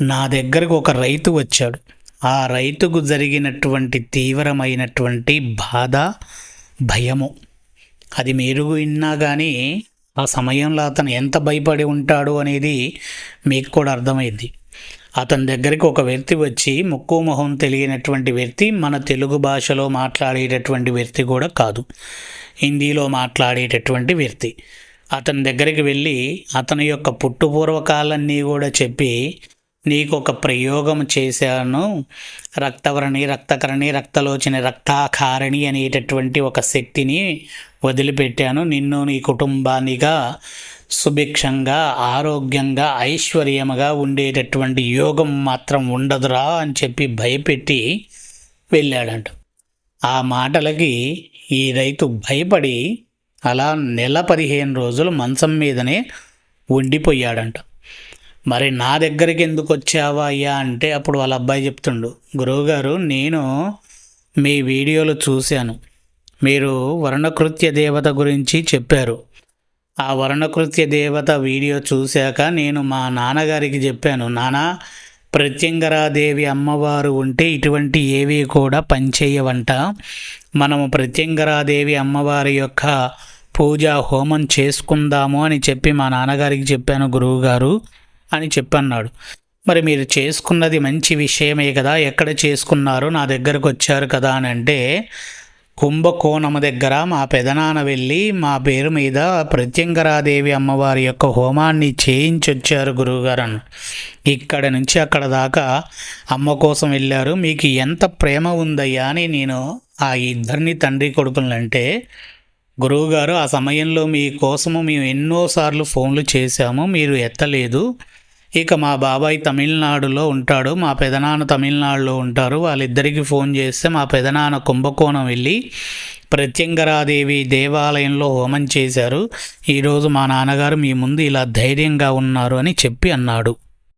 నా దగ్గరకు ఒక రైతు వచ్చాడు. ఆ రైతుకు జరిగినటువంటి తీవ్రమైనటువంటి బాధ భయము. అది మీరు విన్నా కానీ ఆ సమయంలో అతను ఎంత భయపడి ఉంటాడు అనేది మీకు కూడా అర్థమైంది. అతని దగ్గరికి ఒక వ్యక్తి వచ్చి ముక్కు మొహం తెలియనటువంటి వ్యక్తి మన తెలుగు భాషలో మాట్లాడేటటువంటి వ్యక్తి కూడా కాదు. హిందీలో మాట్లాడేటటువంటి వ్యక్తి. అతని దగ్గరికి వెళ్ళి అతని యొక్క పుట్టుపూర్వకాలన్నీ కూడా చెప్పి నీకు ఒక ప్రయోగం చేశాను. రక్తవరణి రక్తకరణి రక్తలోచని రక్తాకారణి అనేటటువంటి ఒక శక్తిని వదిలిపెట్టాను. నిన్ను నీ కుటుంబానిగా సుభిక్షంగా ఆరోగ్యంగా ఐశ్వర్యముగా ఉండేటటువంటి యోగం మాత్రం ఉండదురా అని చెప్పి భయపెట్టి వెళ్ళాడంట. ఆ మాటలకి ఈ రైతు భయపడి అలా నెల పదిహేను రోజులు మంచం మీదనే ఉండిపోయాడంట. మరి నా దగ్గరికి ఎందుకు వచ్చావా అయ్యా అంటే అప్పుడు వాళ్ళ అబ్బాయి చెప్తుండు గురువుగారు నేను మీ వీడియోలు చూశాను. మీరు వర్ణకృత్య దేవత గురించి చెప్పారు. ఆ వర్ణకృత్య దేవత వీడియో చూశాక నేను మా నాన్నగారికి చెప్పాను నానా ప్రత్యంగరాదేవి అమ్మవారు ఉంటే ఇటువంటి ఏవి కూడా పనిచేయవంట. మనము ప్రత్యంగరాదేవి అమ్మవారి యొక్క పూజ హోమం చేసుకుందాము అని చెప్పి మా నాన్నగారికి చెప్పాను గురువుగారు. అని చెప్పన్నాడు. మరి మీరు చేసుకున్నది మంచి విషయమే కదా ఎక్కడ చేసుకున్నారు నా దగ్గరకు వచ్చారు కదా అని అంటే కుంభకోణము దగ్గర మా పెదనాన్న వెళ్ళి మా పేరు మీద ప్రత్యంగరాదేవి అమ్మవారి యొక్క హోమాన్ని చేయించొచ్చారు గురువుగారు ఇక్కడ నుంచి అక్కడ దాకా అమ్మ కోసం వెళ్ళారు మీకు ఎంత ప్రేమ ఉందయ్యా అని నేను ఆ ఇద్దరిని తండ్రి కొడుకులంటే గురువుగారు ఆ సమయంలో మీ కోసము మేము ఎన్నోసార్లు ఫోన్లు చేశాము మీరు ఎత్తలేదు. ఇక మా బాబాయ్ తమిళనాడులో ఉంటాడు మా పెదనాన్న తమిళనాడులో ఉంటారు. వాళ్ళిద్దరికీ ఫోన్ చేస్తే మా పెదనాన్న కుంభకోణం వెళ్ళి ప్రత్యంగరాదేవి దేవాలయంలో హోమం చేశారు. ఈరోజు మా నాన్నగారు మీ ముందు ఇలా ధైర్యంగా ఉన్నారు అని చెప్పి అన్నాడు.